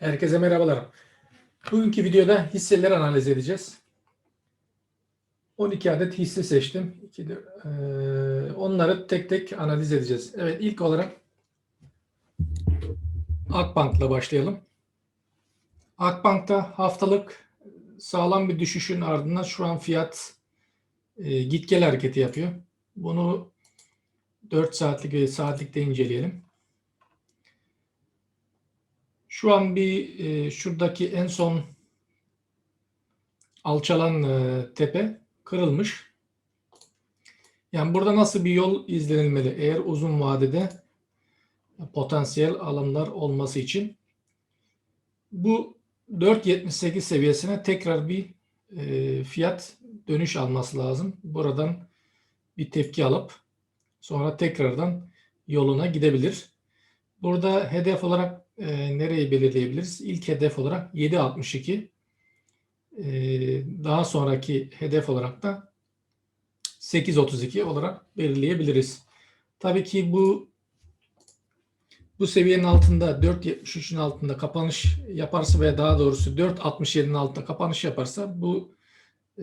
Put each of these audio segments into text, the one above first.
Herkese merhabalar. Bugünkü videoda hisseleri analiz edeceğiz. 12 adet hisse seçtim. Onları tek tek analiz edeceğiz. Evet ilk olarak Akbank'la başlayalım. Akbank'ta haftalık sağlam bir düşüşün ardından şu an fiyat git gel hareketi yapıyor. Bunu 4 saatlik ve saatlikte inceleyelim. Şu an bir e, şuradaki en son alçalan e, tepe kırılmış. Yani burada nasıl bir yol izlenilmeli? Eğer uzun vadede potansiyel alımlar olması için bu 4.78 seviyesine tekrar bir e, fiyat dönüş alması lazım. Buradan bir tepki alıp sonra tekrardan yoluna gidebilir. Burada hedef olarak e, nereyi belirleyebiliriz? İlk hedef olarak 7.62. E, daha sonraki hedef olarak da 8.32 olarak belirleyebiliriz. Tabii ki bu bu seviyenin altında 4.73'ün altında kapanış yaparsa veya daha doğrusu 4.67'nin altında kapanış yaparsa bu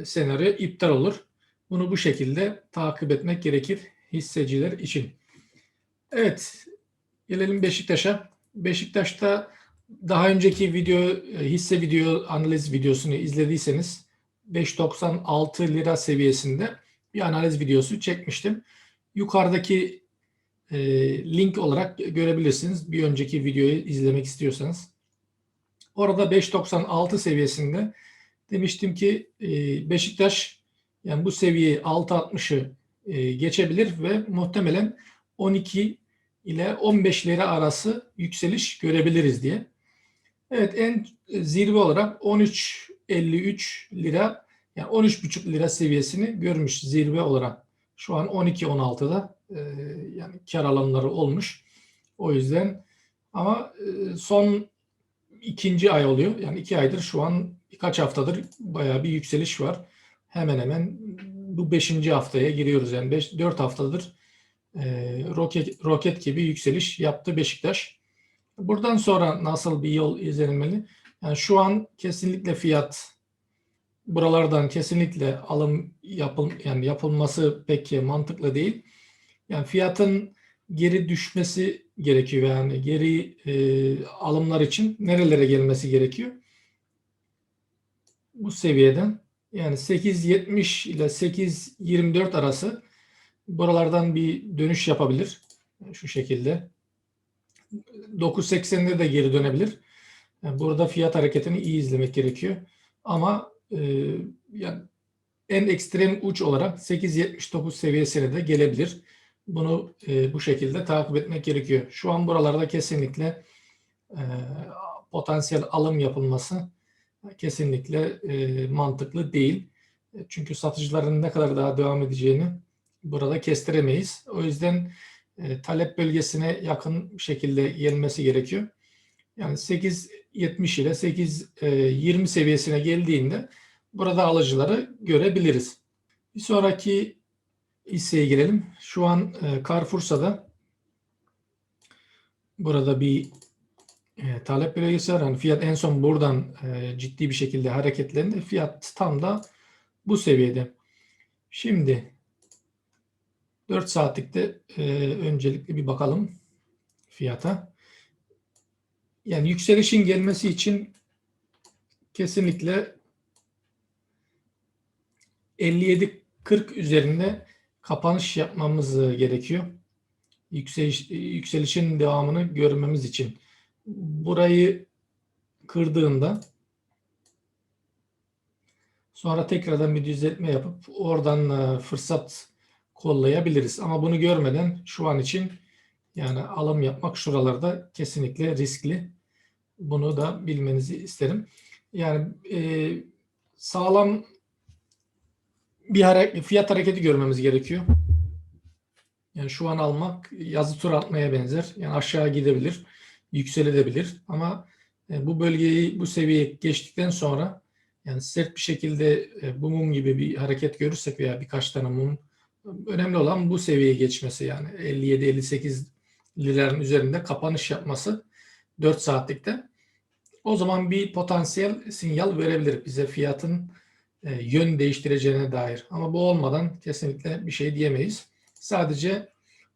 senaryo iptal olur. Bunu bu şekilde takip etmek gerekir hisseciler için. Evet, gelelim Beşiktaş'a. Beşiktaş'ta daha önceki video hisse video analiz videosunu izlediyseniz 5.96 lira seviyesinde bir analiz videosu çekmiştim. Yukarıdaki e, link olarak görebilirsiniz. Bir önceki videoyu izlemek istiyorsanız. Orada 5.96 seviyesinde demiştim ki e, Beşiktaş yani bu seviyeyi 6.60'ı e, geçebilir ve muhtemelen 12 ile 15 lira arası yükseliş görebiliriz diye. Evet en zirve olarak 13.53 lira yani 13.5 lira seviyesini görmüş zirve olarak. Şu an 12.16'da e, yani kar alımları olmuş. O yüzden ama e, son ikinci ay oluyor. Yani iki aydır şu an birkaç haftadır bayağı bir yükseliş var. Hemen hemen bu beşinci haftaya giriyoruz. Yani beş, dört haftadır e, roket, roket gibi yükseliş yaptı Beşiktaş. Buradan sonra nasıl bir yol izlenmeli? Yani şu an kesinlikle fiyat buralardan kesinlikle alım yapıl yani yapılması pek mantıklı değil. Yani fiyatın geri düşmesi gerekiyor yani geri e, alımlar için nerelere gelmesi gerekiyor? Bu seviyeden yani 8.70 ile 8.24 arası buralardan bir dönüş yapabilir. Şu şekilde. 9.80'de de geri dönebilir. Yani burada fiyat hareketini iyi izlemek gerekiyor. Ama e, yani en ekstrem uç olarak 8.79 seviyesine de gelebilir. Bunu e, bu şekilde takip etmek gerekiyor. Şu an buralarda kesinlikle e, potansiyel alım yapılması kesinlikle e, mantıklı değil. Çünkü satıcıların ne kadar daha devam edeceğini burada kestiremeyiz. O yüzden e, talep bölgesine yakın şekilde gelmesi gerekiyor. Yani 8.70 ile 8.20 seviyesine geldiğinde burada alıcıları görebiliriz. Bir sonraki hisseye girelim. Şu an e, Carrefour'da burada bir e, talep bölgesi var. Yani fiyat en son buradan e, ciddi bir şekilde hareketlendi. Fiyat tam da bu seviyede. Şimdi 4 saatlikte e, öncelikle bir bakalım fiyata. Yani yükselişin gelmesi için kesinlikle 57-40 üzerinde kapanış yapmamız gerekiyor. Yükseliş, yükselişin devamını görmemiz için. Burayı kırdığında sonra tekrardan bir düzeltme yapıp oradan e, fırsat kollayabiliriz. Ama bunu görmeden şu an için yani alım yapmak şuralarda kesinlikle riskli. Bunu da bilmenizi isterim. Yani e, sağlam bir hareket, fiyat hareketi görmemiz gerekiyor. Yani şu an almak yazı tur atmaya benzer. Yani aşağı gidebilir, yükselebilir. Ama e, bu bölgeyi, bu seviyeyi geçtikten sonra yani sert bir şekilde e, bu mum gibi bir hareket görürsek veya birkaç tane mum önemli olan bu seviyeye geçmesi yani 57-58 liraların üzerinde kapanış yapması 4 saatlikte. O zaman bir potansiyel sinyal verebilir bize fiyatın e, yön değiştireceğine dair. Ama bu olmadan kesinlikle bir şey diyemeyiz. Sadece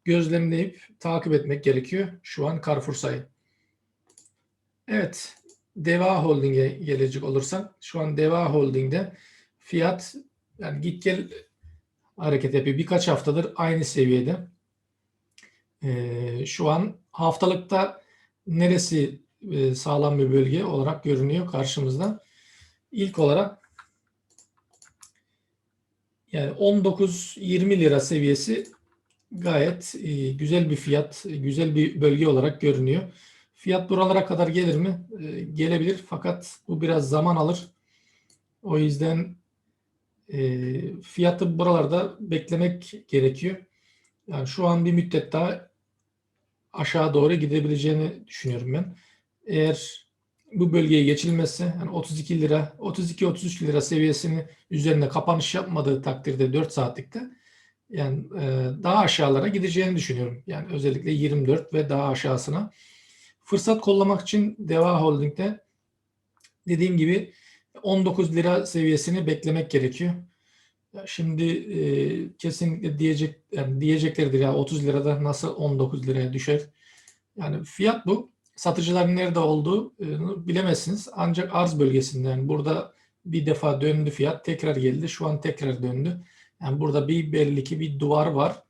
gözlemleyip takip etmek gerekiyor şu an Carrefour'sayı. Evet, Deva Holding'e gelecek olursak şu an Deva Holding'de fiyat yani git gel hareket yapıyor. Birkaç haftadır aynı seviyede. Ee, şu an haftalıkta neresi e, sağlam bir bölge olarak görünüyor karşımızda. İlk olarak yani 19-20 lira seviyesi gayet e, güzel bir fiyat, güzel bir bölge olarak görünüyor. Fiyat buralara kadar gelir mi? E, gelebilir fakat bu biraz zaman alır. O yüzden e, fiyatı buralarda beklemek gerekiyor. Yani şu an bir müddet daha aşağı doğru gidebileceğini düşünüyorum ben. Eğer bu bölgeye geçilmezse yani 32 lira, 32-33 lira seviyesini üzerinde kapanış yapmadığı takdirde 4 saatlikte yani e, daha aşağılara gideceğini düşünüyorum. Yani özellikle 24 ve daha aşağısına. Fırsat kollamak için Deva Holding'de dediğim gibi 19 lira seviyesini beklemek gerekiyor. Şimdi e, kesinlikle diyecek yani diyeceklerdir ya 30 lirada nasıl 19 liraya düşer. Yani fiyat bu. Satıcıların nerede olduğu e, bilemezsiniz. Ancak arz bölgesinde yani burada bir defa döndü fiyat tekrar geldi. Şu an tekrar döndü. Yani burada bir belli ki bir duvar var.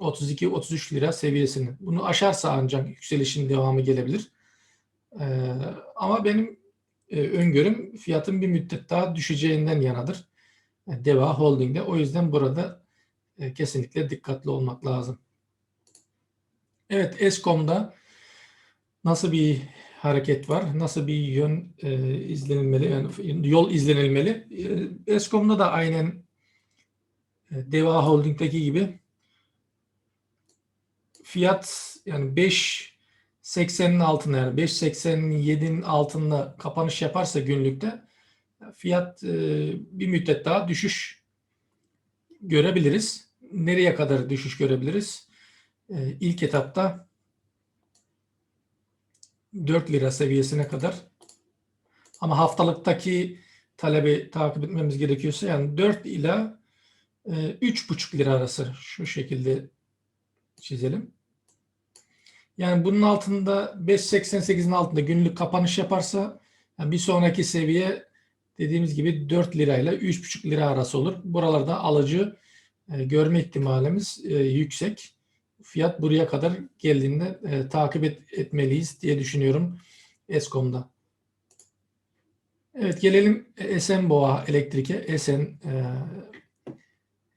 32-33 lira seviyesini. Bunu aşarsa ancak yükselişin devamı gelebilir. Ee, ama benim e, öngörüm fiyatın bir müddet daha düşeceğinden yanadır. Deva Holding'de. O yüzden burada e, kesinlikle dikkatli olmak lazım. Evet Eskom'da nasıl bir hareket var? Nasıl bir yön e, izlenilmeli? Yani yol izlenilmeli. E, Eskom'da da aynen e, Deva Holding'deki gibi fiyat yani 5.80'in altında yani 5.87'nin altında kapanış yaparsa günlükte fiyat e, bir müddet daha düşüş görebiliriz. Nereye kadar düşüş görebiliriz? E, ilk etapta 4 lira seviyesine kadar. Ama haftalıktaki talebi takip etmemiz gerekiyorsa yani 4 ila e, 3,5 lira arası şu şekilde çizelim. Yani bunun altında 5.88'in altında günlük kapanış yaparsa yani bir sonraki seviye dediğimiz gibi 4 lirayla 3,5 lira arası olur. Buralarda alıcı e, görme ihtimalimiz e, yüksek. Fiyat buraya kadar geldiğinde e, takip et, etmeliyiz diye düşünüyorum Eskom'da. Evet gelelim Esenboğa Elektrik'e. Esen e,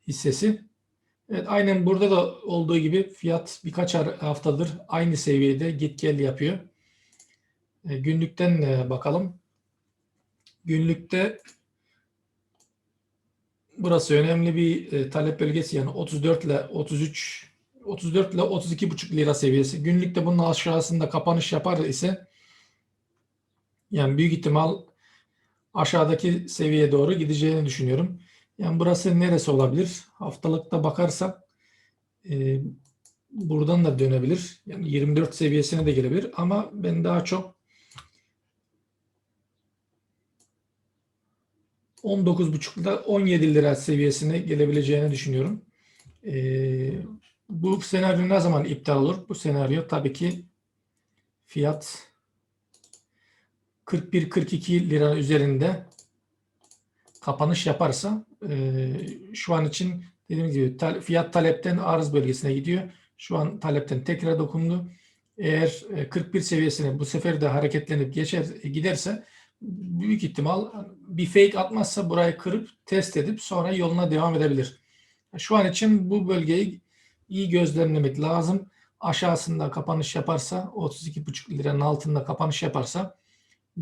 hissesi. Evet aynen burada da olduğu gibi fiyat birkaç haftadır aynı seviyede git gel yapıyor. E, günlükten e, bakalım. Günlükte burası önemli bir e, talep bölgesi yani 34 ile 33 34 ile 32,5 lira seviyesi. Günlükte bunun aşağısında kapanış yapar ise yani büyük ihtimal aşağıdaki seviyeye doğru gideceğini düşünüyorum. Yani burası neresi olabilir? Haftalıkta bakarsak e, buradan da dönebilir. Yani 24 seviyesine de gelebilir ama ben daha çok 19,5 ile 17 lira seviyesine gelebileceğini düşünüyorum. Ee, bu senaryo ne zaman iptal olur? Bu senaryo tabii ki fiyat 41-42 lira üzerinde kapanış yaparsa e, şu an için dediğim gibi ta, fiyat talepten arz bölgesine gidiyor. Şu an talepten tekrar dokundu. Eğer e, 41 seviyesine bu sefer de hareketlenip geçer giderse büyük ihtimal bir fake atmazsa burayı kırıp test edip sonra yoluna devam edebilir. Şu an için bu bölgeyi iyi gözlemlemek lazım. Aşağısında kapanış yaparsa 32,5 liranın altında kapanış yaparsa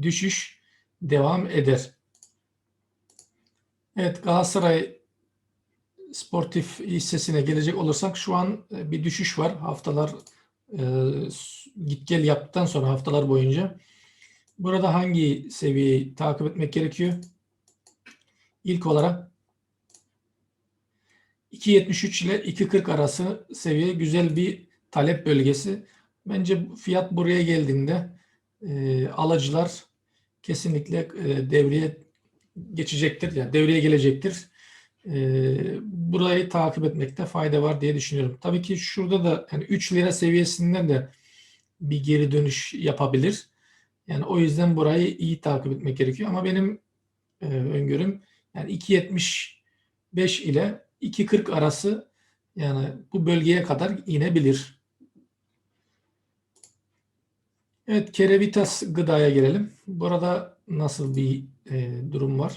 düşüş devam eder. Evet Galatasaray sportif hissesine gelecek olursak şu an e, bir düşüş var. Haftalar e, git gel yaptıktan sonra haftalar boyunca Burada hangi seviyeyi takip etmek gerekiyor? İlk olarak 2.73 ile 2.40 arası seviye güzel bir talep bölgesi. Bence fiyat buraya geldiğinde e, alıcılar kesinlikle e, devreye geçecektir. Yani devreye gelecektir. E, burayı takip etmekte fayda var diye düşünüyorum. Tabii ki şurada da yani 3 lira seviyesinden de bir geri dönüş yapabilir. Yani o yüzden burayı iyi takip etmek gerekiyor. Ama benim e, öngörüm yani 2.75 ile 2.40 arası yani bu bölgeye kadar inebilir. Evet, Kerevitas gıdaya gelelim. Burada nasıl bir e, durum var?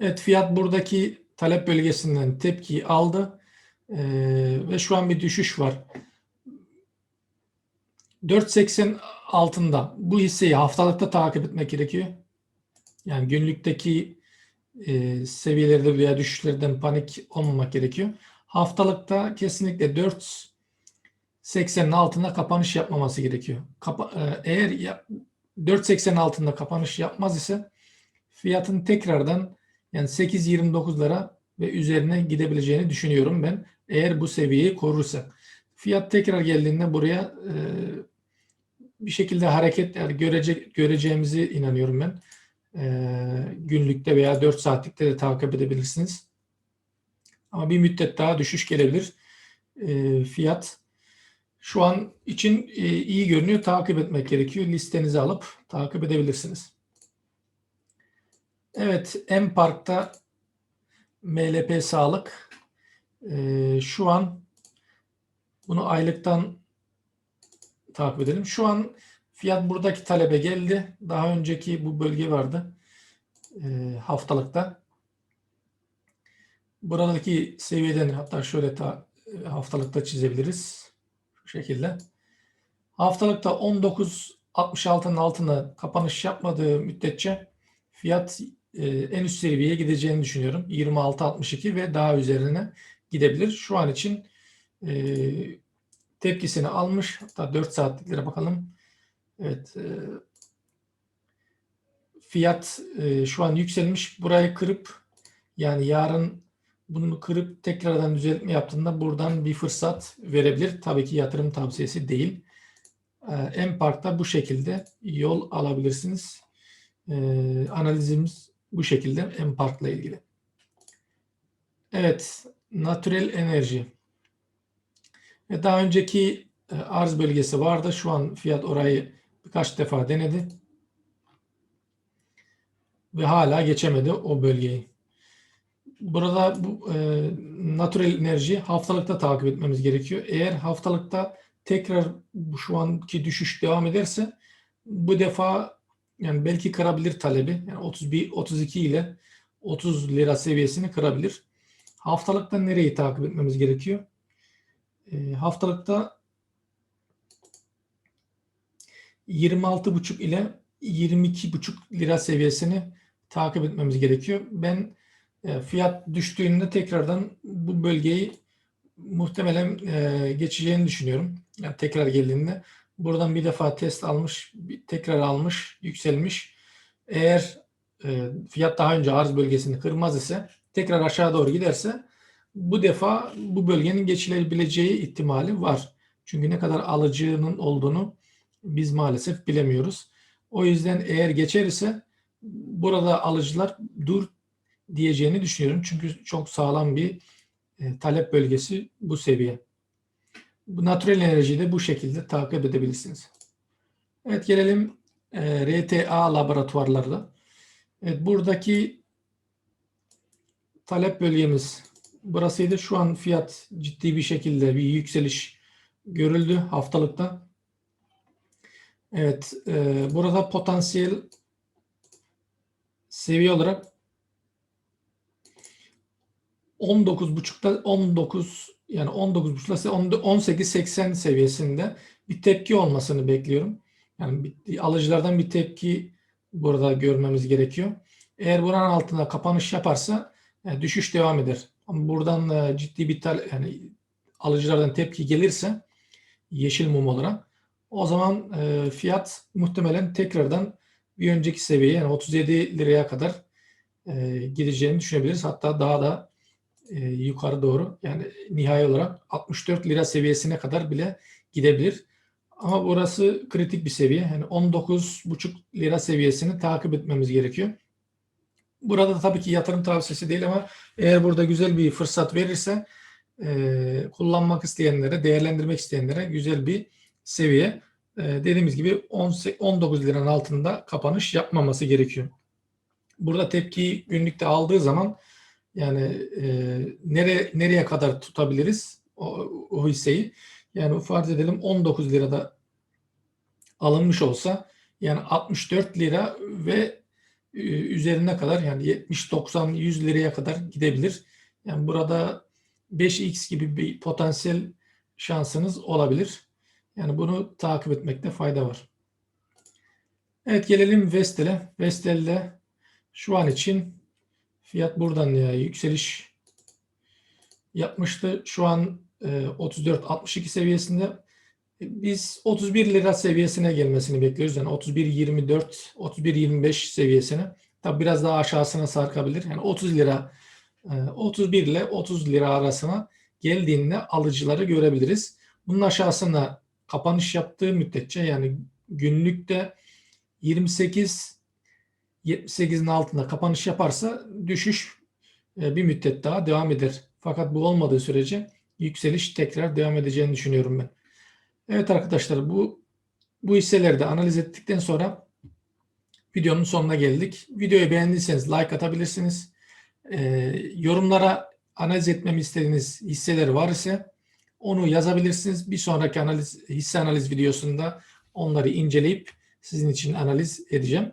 Evet, fiyat buradaki talep bölgesinden tepki aldı e, ve şu an bir düşüş var. 4.80 altında bu hisseyi haftalıkta takip etmek gerekiyor. Yani günlükteki e, seviyelerde veya düşüşlerden panik olmamak gerekiyor. Haftalıkta kesinlikle 4.80'in altında kapanış yapmaması gerekiyor. Kapa, e, eğer ya, 4.80 altında kapanış yapmaz ise fiyatın tekrardan yani 8.29'lara ve üzerine gidebileceğini düşünüyorum ben. Eğer bu seviyeyi korursa. Fiyat tekrar geldiğinde buraya e, bir şekilde hareket yani görecek, göreceğimizi inanıyorum ben. E, günlükte veya 4 saatlikte de takip edebilirsiniz. Ama bir müddet daha düşüş gelebilir. E, fiyat şu an için e, iyi görünüyor. Takip etmek gerekiyor. Listenizi alıp takip edebilirsiniz. Evet, M Park'ta MLP Sağlık e, şu an bunu aylıktan takip edelim. Şu an fiyat buradaki talebe geldi. Daha önceki bu bölge vardı e, haftalıkta. Buradaki seviyeden hatta şöyle ta, haftalıkta çizebiliriz. Şekilde. Haftalıkta 19.66'nın altına kapanış yapmadığı müddetçe fiyat e, en üst seviyeye gideceğini düşünüyorum. 26.62 ve daha üzerine gidebilir. Şu an için e, tepkisini almış. Hatta 4 saatliklere bakalım. Evet. E, fiyat şu an yükselmiş. Burayı kırıp yani yarın bunu kırıp tekrardan düzeltme yaptığında buradan bir fırsat verebilir. Tabii ki yatırım tavsiyesi değil. Empark'ta bu şekilde yol alabilirsiniz. E, analizimiz bu şekilde Empark'la ilgili. Evet. Natürel enerji. Daha önceki e, arz bölgesi vardı. Şu an fiyat orayı birkaç defa denedi. Ve hala geçemedi o bölgeyi. Burada bu e, natürel enerji haftalıkta takip etmemiz gerekiyor. Eğer haftalıkta tekrar şu anki düşüş devam ederse bu defa yani belki kırabilir talebi. Yani 31 32 ile 30 lira seviyesini kırabilir. Haftalıkta nereyi takip etmemiz gerekiyor? E, haftalıkta 26,5 ile 22,5 lira seviyesini takip etmemiz gerekiyor. Ben fiyat düştüğünde tekrardan bu bölgeyi muhtemelen e, geçeceğini düşünüyorum. Yani tekrar geldiğinde buradan bir defa test almış, tekrar almış, yükselmiş. Eğer e, fiyat daha önce arz bölgesini kırmaz ise tekrar aşağı doğru giderse bu defa bu bölgenin geçilebileceği ihtimali var. Çünkü ne kadar alıcının olduğunu biz maalesef bilemiyoruz. O yüzden eğer geçer ise burada alıcılar dur diyeceğini düşünüyorum. Çünkü çok sağlam bir e, talep bölgesi bu seviye. Bu natürel enerjiyi de bu şekilde takip edebilirsiniz. Evet gelelim e, RTA laboratuvarlarda. Evet, buradaki talep bölgemiz burasıydı. Şu an fiyat ciddi bir şekilde bir yükseliş görüldü haftalıkta. Evet, e, burada potansiyel seviye olarak 19.5'ta 19 yani 19.5'la 18.80 seviyesinde bir tepki olmasını bekliyorum. Yani bir, alıcılardan bir tepki burada görmemiz gerekiyor. Eğer buranın altında kapanış yaparsa yani düşüş devam eder. Ama buradan e, ciddi bir tal yani alıcılardan tepki gelirse yeşil mum olarak o zaman e, fiyat muhtemelen tekrardan bir önceki seviyeye yani 37 liraya kadar e, gideceğini düşünebiliriz. Hatta daha da e, yukarı doğru yani nihai olarak 64 lira seviyesine kadar bile gidebilir. Ama burası kritik bir seviye. Yani 19,5 lira seviyesini takip etmemiz gerekiyor. Burada da tabii ki yatırım tavsiyesi değil ama eğer burada güzel bir fırsat verirse e, kullanmak isteyenlere, değerlendirmek isteyenlere güzel bir seviye. E, dediğimiz gibi 10 19 liranın altında kapanış yapmaması gerekiyor. Burada tepkiyi günlükte aldığı zaman yani e, nereye nereye kadar tutabiliriz o, o hisseyi? Yani farz edelim 19 lirada alınmış olsa yani 64 lira ve e, üzerine kadar yani 70 90 100 liraya kadar gidebilir. Yani burada 5x gibi bir potansiyel şansınız olabilir. Yani bunu takip etmekte fayda var. Evet gelelim Vestel'e. Vestel'de şu an için fiyat buradan ya yükseliş yapmıştı. Şu an e, 34-62 seviyesinde. Biz 31 lira seviyesine gelmesini bekliyoruz. Yani 31-24, 31-25 seviyesine. Tabi biraz daha aşağısına sarkabilir. Yani 30 lira, e, 31 ile 30 lira arasına geldiğinde alıcıları görebiliriz. Bunun aşağısına kapanış yaptığı müddetçe yani günlükte 28 78'in altında kapanış yaparsa düşüş e, bir müddet daha devam eder. Fakat bu olmadığı sürece yükseliş tekrar devam edeceğini düşünüyorum ben. Evet arkadaşlar bu bu hisseleri de analiz ettikten sonra videonun sonuna geldik. Videoyu beğendiyseniz like atabilirsiniz. Ee, yorumlara analiz etmemi istediğiniz hisseler var ise onu yazabilirsiniz. Bir sonraki analiz hisse analiz videosunda onları inceleyip sizin için analiz edeceğim.